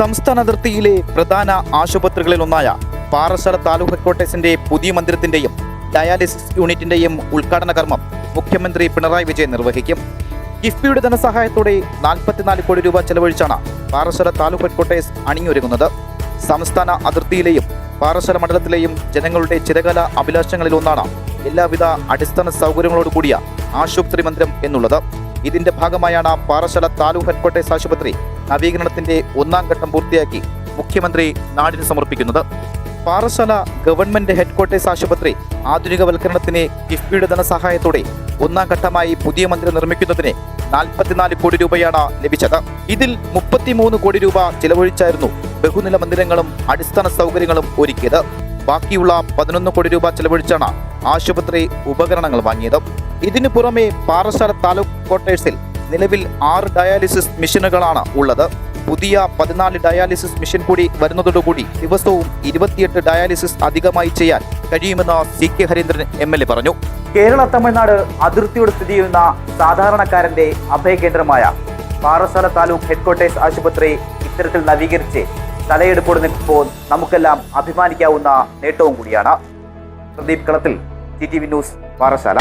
സംസ്ഥാന അതിർത്തിയിലെ പ്രധാന ആശുപത്രികളിലൊന്നായ പാറശാല താലൂക്ക് ഹെഡ്ക്വാർട്ടേഴ്സിന്റെ പുതിയ മന്ദിരത്തിന്റെയും ഡയാലിസിസ് യൂണിറ്റിന്റെയും ഉദ്ഘാടന കർമ്മം മുഖ്യമന്ത്രി പിണറായി വിജയൻ നിർവഹിക്കും. കിഫ്ബിയുടെ ധനസഹായത്തോടെ നാൽപ്പത്തിനാല് കോടി രൂപ ചെലവഴിച്ചാണ് പാറശാല താലൂക്ക് ഹെഡ്ക്വാർട്ടേഴ്സ് അണിഞ്ഞൊരുങ്ങുന്നത്. സംസ്ഥാന അതിർത്തിയിലെയും പാറശാല മണ്ഡലത്തിലെയും ജനങ്ങളുടെ ചിരകാല അഭിലാഷങ്ങളിലൊന്നാണ് എല്ലാവിധ അടിസ്ഥാന സൗകര്യങ്ങളോട് കൂടിയ ആശുപത്രി മന്ദിരം എന്നുള്ളത്. ഇതിന്റെ ഭാഗമായാണ് പാറശാല താലൂക്ക് ഹെഡ്ക്വാർട്ടേഴ്സ് ആശുപത്രി നവീകരണത്തിന്റെ ഒന്നാം ഘട്ടം പൂർത്തിയാക്കി മുഖ്യമന്ത്രി നാടിന് സമർപ്പിക്കുന്നത്. പാറശാല ഗവൺമെന്റ് ഹെഡ്ക്വാർട്ടേഴ്സ് ആശുപത്രി ആധുനികവൽക്കരണത്തിന് കിഫ്ബിയുടെ ധനസഹായത്തോടെ ഒന്നാം ഘട്ടമായി പുതിയ മന്ദിരം നിർമ്മിക്കുന്നതിന് നാൽപ്പത്തിനാല് കോടി രൂപയാണ് ലഭിച്ചത്. ഇതിൽ മുപ്പത്തിമൂന്ന് കോടി രൂപ ചിലവഴിച്ചായിരുന്നു ബഹുനില മന്ദിരങ്ങളും അടിസ്ഥാന സൗകര്യങ്ങളും ഒരുക്കിയത്. ബാക്കിയുള്ള പതിനൊന്ന് കോടി രൂപ ചെലവഴിച്ചാണ് ആശുപത്രി ഉപകരണങ്ങൾ വാങ്ങിയത്. ഇതിനു പുറമെ പാറശാല താലൂക്ക് ക്വാർട്ടേഴ്സിൽ നിലവിൽ ആറ് ഡയാലിസിസ് മെഷീനുകളാണ് ഉള്ളത്. പുതിയ പതിനാല് ഡയാലിസിസ് മെഷീൻ കൂടി വരുന്നതോടുകൂടി ദിവസവും ഇരുപത്തിയെട്ട് ഡയാലിസിസ് അധികമായി ചെയ്യാൻ കഴിയുമെന്ന് C K Harindran M L A പറഞ്ഞു. കേരള തമിഴ്നാട് അതിർത്തിയോട് സ്ഥിതി ചെയ്യുന്ന സാധാരണക്കാരന്റെ അഭയകേന്ദ്രമായ പാറശാല താലൂക്ക് ഹെഡ്ക്വാർട്ടേഴ്സ് ആശുപത്രി ഇത്തരത്തിൽ നവീകരിച്ച് തലയെടുപ്പോട് നിൽക്കുമ്പോൾ നമുക്കെല്ലാം അഭിമാനിക്കാവുന്ന നേട്ടവും കൂടിയാണ്. Pradeep Kalathil T T V news Parassala